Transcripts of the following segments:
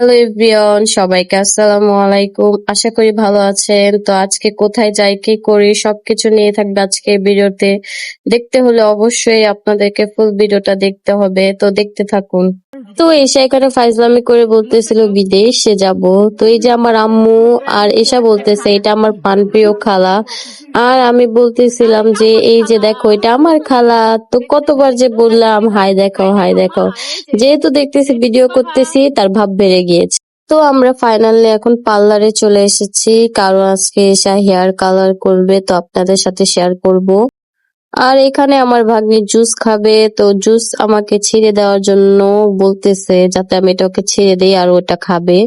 Hello everyone, সবাইকে আসসালামু আলাইকুম। আশা করি ভালো আছেন। তো আজকে কোথায় যাই, কি করি, সবকিছু নিয়ে থাকবে আজকে ভিডিওতে। দেখতে হলে অবশ্যই আপনাদেরকে ফুল ভিডিওটা দেখতে হবে। তো দেখতে থাকুন। তো এসে এখানে ফাইজলামি করে বলতেছিল বিদেশে যাব। তো এই যে আমার আম্মু আর এসা বলতেছে, এটা আমার পানপ্রিয় খালা। আর আমি বলতেছিলাম যে, এই যে দেখো, এটা আমার খালা। তো কতবার যে বললাম, হাই দেখাও হাই দেখাও যেহেতু দেখতেছি ভিডিও করতেছি, তার ভাব বেড়ে গিয়েছে। তো আমরা ফাইনালি এখন পার্লারে চলে এসেছি। কারণ আজকে এসা হেয়ার কালার করবে, তো আপনাদের সাথে শেয়ার করব। আর এখানে আমার ভাগ্নি জুস খাবে, তো জুস আমাকে ছিঁড়ে দেওয়ার জন্য বলতেছে যাতে আমি এটা ওকে ছিঁড়ে দিই আর ওটা খাবে।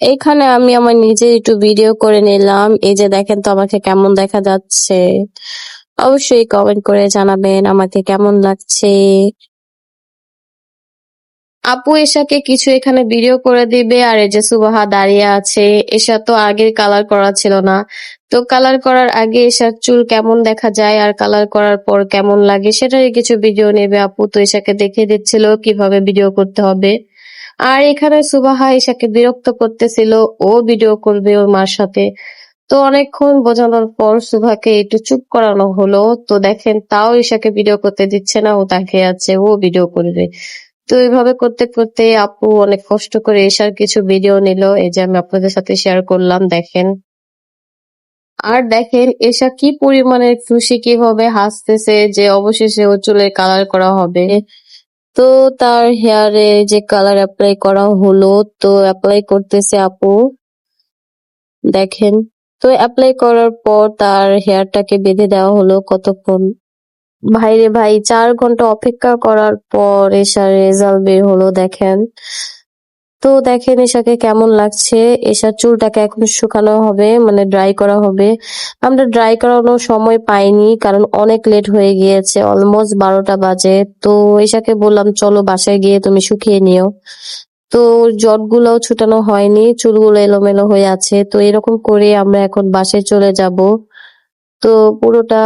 এখানে আমি আমার নিজের একটু ভিডিও করে নিলাম। এই যে দেখেন তো আমাকে কেমন দেখা যাচ্ছে। অবশ্যই কমেন্ট করে জানাবেন আমাকে কেমন লাগছে। আপু এশাকে কিছু এখানে ভিডিও করে দিবে, আর এই যে সুবাহা দাঁড়িয়ে আছে, এশা তো আগে কালার করা ছিল না। তো কালার করার আগে এশার চুল কেমন দেখা যায় আর কালার করার পর কেমন লাগে সেটারই কিছু ভিডিও নেবে আপু। তো এশাকে দেখিয়ে দিচ্ছিল কীভাবে ভিডিও করতে হবে। আর এখানে সুবাহা এশাকে বিরক্ত করতেছিল, ও ভিডিও করবে ওর মার সাথে। তো অনেকক্ষণ বোঝানোর পর সুভাকে একটু চুপ করানো হলো। তো দেখেন, তাও ঈশাকে ভিডিও করতে দিচ্ছে না, ও তাকে আছে, ও ভিডিও করবে। তো এইভাবে করতে করতে আপু অনেক কষ্ট করে এসার কিছু ভিডিও নিল। এই যে আমি আপনাদের সাথে শেয়ার করলাম, দেখেন। আর দেখেন, এসা কি পরিমাণের খুশি, কীভাবে হাসতেছে যে অবশেষে ও চুলের কালার করা হবে। তো তার হেয়ারে যে কালার অ্যাপ্লাই করা হলো, তো অ্যাপ্লাই করতেছে আপু। দেখেন, তো অ্যাপ্লাই করার পর তার হেয়ারটাকে বেঁধে দেওয়া হলো কতক্ষণ? ভাইরে ভাই, চার ঘণ্টা অপেক্ষা করার পর এসার রেজাল্ট বের হলো দেখেন। তো দেখেন এসাকে কেমন লাগছে? এসার চুলটাকে এখন শুকানো হবে মানে ড্রাই করা হবে। আমরা ড্রাই করানোর সময় পাইনি, কারণ অনেক লেট হয়ে গিয়েছে অলমোস্ট বারোটা বাজে। তো এসাকে বললাম, চলো বাসায় গিয়ে তুমি শুকিয়ে নিও। তো জটগুলোও ছুটানো হয়নি, চুলগুলো এলোমেলো হয়ে আছে। তো এরকম করে আমরা এখন বাসায় চলে যাব। তো পুরোটা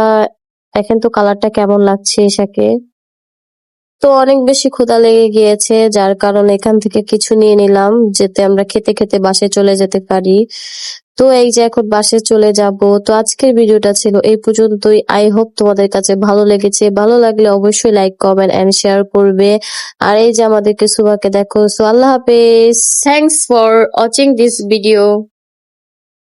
দেখেন তো কালারটা কেমন লাগছে এসাকে তো অনেক বেশি ক্ষুধা লেগে গিয়েছে, যার কারণে এখান থেকে কিছু নিয়ে নিলাম, যেতে আমরা খেতে খেতে বাসে চলে যেতে পারি। তো এই যে এখন বাসে চলে যাব, তো আজকের ভিডিওটা ছিল এই পর্যন্তই। আই হোপ তোমাদের কাছে ভালো লেগেছে। ভালো লাগলে অবশ্যই লাইক কমেন্ট এন্ড শেয়ার করবে। আর এই যে আমাদেরকে সুবাকে দেখো, সো আল্লাহ হাফেজ। Thanks for watching this video